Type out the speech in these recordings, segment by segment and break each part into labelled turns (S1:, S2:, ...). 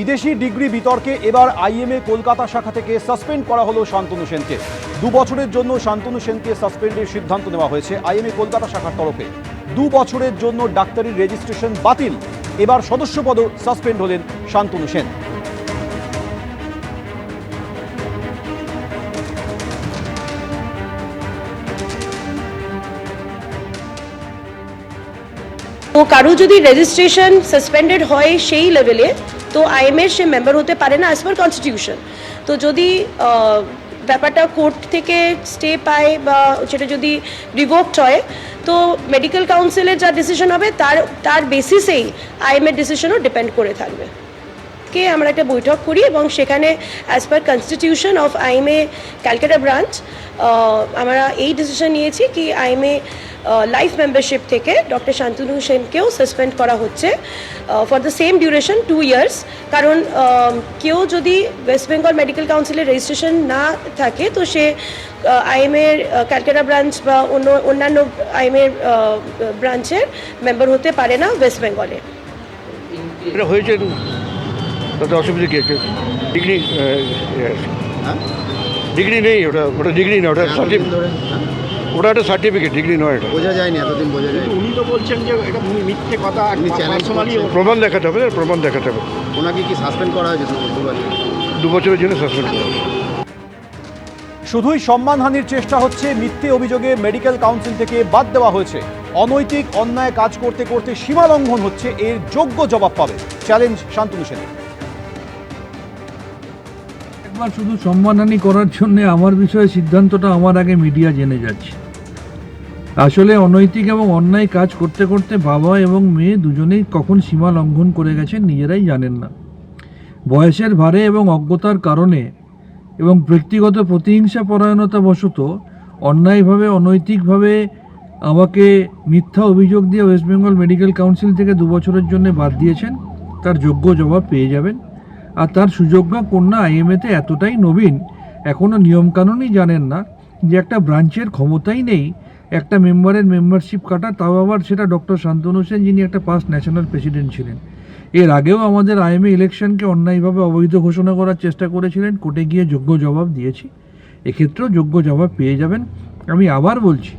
S1: বিদেশি ডিগ্রি বিতর্কে এবার আইএমএ কলকাতা শাখা থেকে সাসপেন্ড করা হলো শান্তনু সেনকে। দু বছরের জন্য শান্তনু সেনকে সাসপেন্ডের সিদ্ধান্ত নেওয়া হয়েছে আইএমএ কলকাতা শাখার তরফে। দু বছরের জন্য ডাক্তারির রেজিস্ট্রেশন বাতিল। এবার সদস্যপদ সাসপেন্ড হলেন শান্তনু সেন।
S2: কারও যদি রেজিস্ট্রেশন সাসপেন্ডেড হয় সেই লেভেলে তো আইএমএর সে মেম্বার হতে পারে না অ্যাজ পার কনস্টিটিউশন তো যদি ব্যাপারটা কোর্ট থেকে স্টে পায় বা সেটা যদি রিভোকড হয়, তো মেডিকেল কাউন্সিলের যা ডিসিশন হবে, তার তার বেসিসেই আইএমএর ডিসিশনও ডিপেন্ড করে থাকবে। কে আমরা একটা বৈঠক করি এবং সেখানে as per constitution of IMA Calcutta branch আমরা এই ডিসিশন নিয়েছি কি আইএমএ লাইফ মেম্বারশিপ থেকে ডক্টর শান্তনু সেনকেও সাসপেন্ড করা হচ্ছে for the same duration two years কারণ কেউ যদি ওয়েস্ট বেঙ্গল মেডিকেল কাউন্সিলের রেজিস্ট্রেশন না থাকে তো সে আইএমএর ক্যালকাটা ব্রাঞ্চ বা অন্য অন্যান্য আইএমএর ব্রাঞ্চের মেম্বার হতে পারে না ওয়েস্ট বেঙ্গলে
S3: এটা হয়েছে তাতে অসুবিধা কী আছে? ডিগ্রি ডিগ্রি নেই ওটা ওটা ডিগ্রি না ওটা সার্টিফিকেট ওটা একটা সার্টিফিকেট ডিগ্রি নয় এটা।
S4: বোঝা যায়নি এতদিন বোঝা যায়
S5: উনি তো বলছেন যে এটা মিথ্যে কথা পার্সোনালি
S4: করছেন।
S3: প্রমাণ দেখাতে হবে প্রমাণ দেখাতে হবে।
S4: ওনাকে কি সাসপেন্ড করা হয়েছে দু-
S3: বছরের জন্য সাসপেন্ড করা হবে।
S1: শুধুই সম্মানহানির চেষ্টা হচ্ছে মিথ্যে অভিযোগে মেডিকেল কাউন্সিল থেকে বাদ দেওয়া হয়েছে। অনৈতিক অন্যায় কাজ করতে করতে সীমা লঙ্ঘন হচ্ছে এর যোগ্য জবাব পাবে। চ্যালেঞ্জ শান্তনু সেনের।
S6: একবার শুধু সম্মানহানি করার জন্য আমার বিষয়ে সিদ্ধান্তটা আমার আগে মিডিয়া জেনে যাচ্ছে। আসলে অনৈতিক এবং অন্যায় কাজ করতে করতে বাবা এবং মেয়ে দুজনেই কখন সীমা লঙ্ঘন করে গেছেন নিজেরাই জানেন না। বয়সের ভারে এবং অজ্ঞতার কারণে এবং ব্যক্তিগত প্রতিহিংসা পরায়ণতা বশত অন্যায়ভাবে, অনৈতিকভাবে আমাকে মিথ্যা অভিযোগ দিয়ে ওয়েস্ট বেঙ্গল মেডিকেল কাউন্সিল থেকে দু বছরের জন্য বাদ দিয়েছেন, তার যোগ্য জবাব পেয়ে যাবেন। আর তার সুযোগ্য কন্যা আইএমএতে এতটাই নবীন এখনও নিয়মকানুনই জানেন না যে একটা ব্রাঞ্চের ক্ষমতাই নেই। একটা মেম্বারের মেম্বারশিপ কাটা, তাও আবার সেটা ডক্টর শান্তনু সেন যিনি একটা পাস্ট ন্যাশনাল প্রেসিডেন্ট ছিলেন। এর আগেও আমাদের আইএমএ ইলেকশনকে অন্যায়ভাবে অবৈধ ঘোষণা করার চেষ্টা করেছিলেন, কোর্টে গিয়ে যোগ্য জবাব দিয়েছি। এক্ষেত্রেও যোগ্য জবাব পেয়ে যাবেন, আমি আবার বলছি,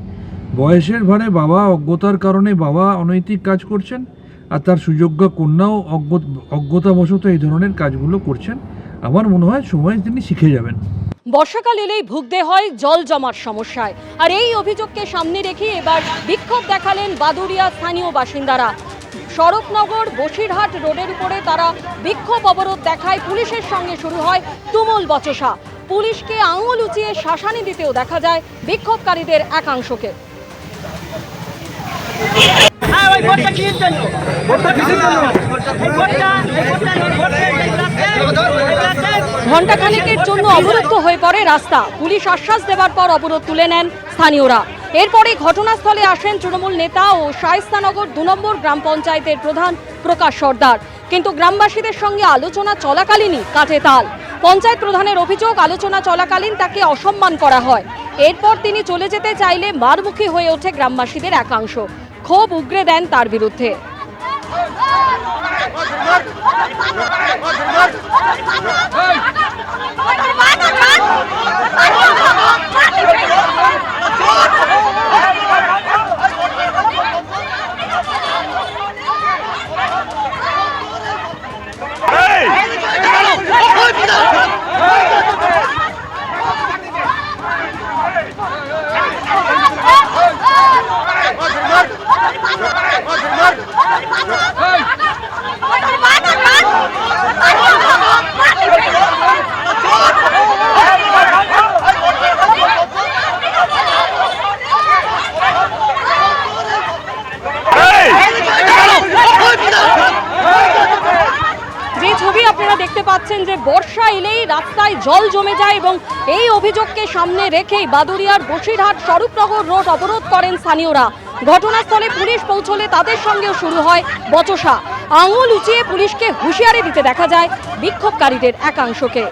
S6: বয়সের ভারে বাবা অজ্ঞতার কারণে বাবা অনৈতিক কাজ করছেন আর তার সুযোগ্য কন্যাও অজ্ঞ- অজ্ঞতাবশত এই ধরনের কাজগুলো করছেন। আমার মনে হয় সময় তিনি শিখে যাবেন।
S7: বর্ষাকাল এলেই ভুগতে হয় জল জমার সমস্যায়। আর এই অভিযোগকে সামনে রেখে এবার বিক্ষোভ দেখালেন বাদুরিয়া স্থানীয় বাসিন্দারা। সড়কনগর বসিরহাট রোডের উপরে তারা বিক্ষোভ অবরোধ দেখায়। পুলিশের সঙ্গে শুরু হয় তুমুল বচসা। পুলিশকে আঙুল উঁচিয়ে শাসানি দিতেও দেখা যায় বিক্ষোভকারীদের একাংশকে। ঘণ্টাখানেকের জন্য অবরুদ্ধ হয়ে পড়ে রাস্তা। পুলিশ আশ্বাস দেওয়ার পর অবরোধ তুলে নেন স্থানীয়রা। এরপরে ঘটনাস্থলে আসেন তৃণমূল নেতা ও শায়স্তানগর দু নম্বর গ্রাম পঞ্চায়েতের প্রধান প্রকাশ সর্দার। কিন্তু গ্রামবাসীদের সঙ্গে আলোচনা চলাকালীনই কাটে তাল। পঞ্চায়েত প্রধানের অভিযোগ, আলোচনা চলাকালীন তাকে অসম্মান করা হয়। এরপর তিনি চলে যেতে চাইলে মারমুখী হয়ে ওঠে গ্রামবাসীদের একাংশ। ক্ষোভ উগরে দেন তার বিরুদ্ধে। বর্ষা এলেই রাস্তায় জল জমে যায় এবং এই অভিযোগকে সামনে রেখেই বাদুরিয়ার বসিরহাট স্বরূপনগর রোড অবরোধ করেন স্থানীয়রা। ঘটনাস্থলে পুলিশ পৌঁছলে তাদের সঙ্গেও শুরু হয় বচসা। আঙুল উঁচিয়ে পুলিশকে হুঁশিয়ারি দিতে দেখা যায় বিক্ষোভকারীদের একাংশকে।